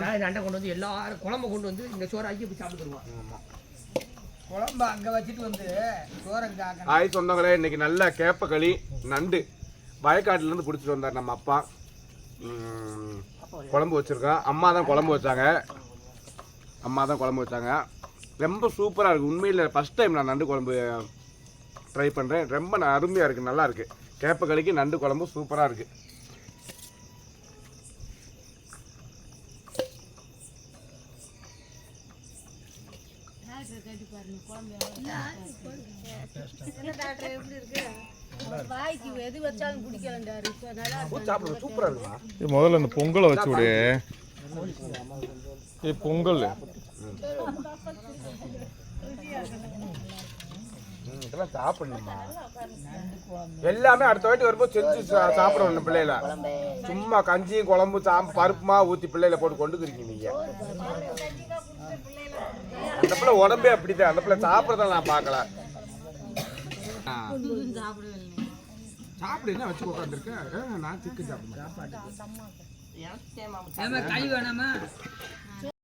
நான் நண்டை கொண்டு வந்து எல்லாரும் குழம்பு கொண்டு வந்து இங்க சோறு ஆக்கி போய் ஆமாம் குழம்பு அங்க வச்சுட்டு வந்து சோறங்க ஆய் சொந்தங்களே இன்னைக்கு நல்ல கேப்பக்களி நண்டு. வயக்காட்டுலேருந்து பிடிச்சிட்டு வந்தார் நம்ம அப்பா. குழம்பு வச்சுருக்கோம் அம்மா தான் குழம்பு வச்சாங்க. அம்மா தான் குழம்பு வச்சாங்க. ரொம்ப சூப்பராக இருக்குது உண்மையில் ஃபஸ்ட் டைம் நான் நண்டு குழம்பு ட்ரை பண்ணுறேன் ரொம்ப அருமையாக இருக்குது நல்லா இருக்குது கேப்பக்களிக்கு நண்டு குழம்பு சூப்பராக இருக்குது முதல்ல அந்த பொங்கலை வச்சு விடு. ஏய் பொங்கல். இதெல்லாம் சாப்பிடணுமா? எல்லாமே அடுத்த வாட்டி வரும்போது செஞ்சு சா- சாப்பிடணும் பிள்ளைகள. சும்மா கஞ்சியும் குழம்பு சாம்பு பருப்புமா ஊற்றி பிள்ளையில போட்டு கொண்டு நீங்க. உடம்பே அப்படிதான். அந்த பிள்ளை சாப்பிட்றத நான் பார்க்கல. சாப்பிடு என்ன வச்சு உட்காந்துருக்கேன் நான் சிக்கன் சாப்பிடுவேன் கை வேணாமா?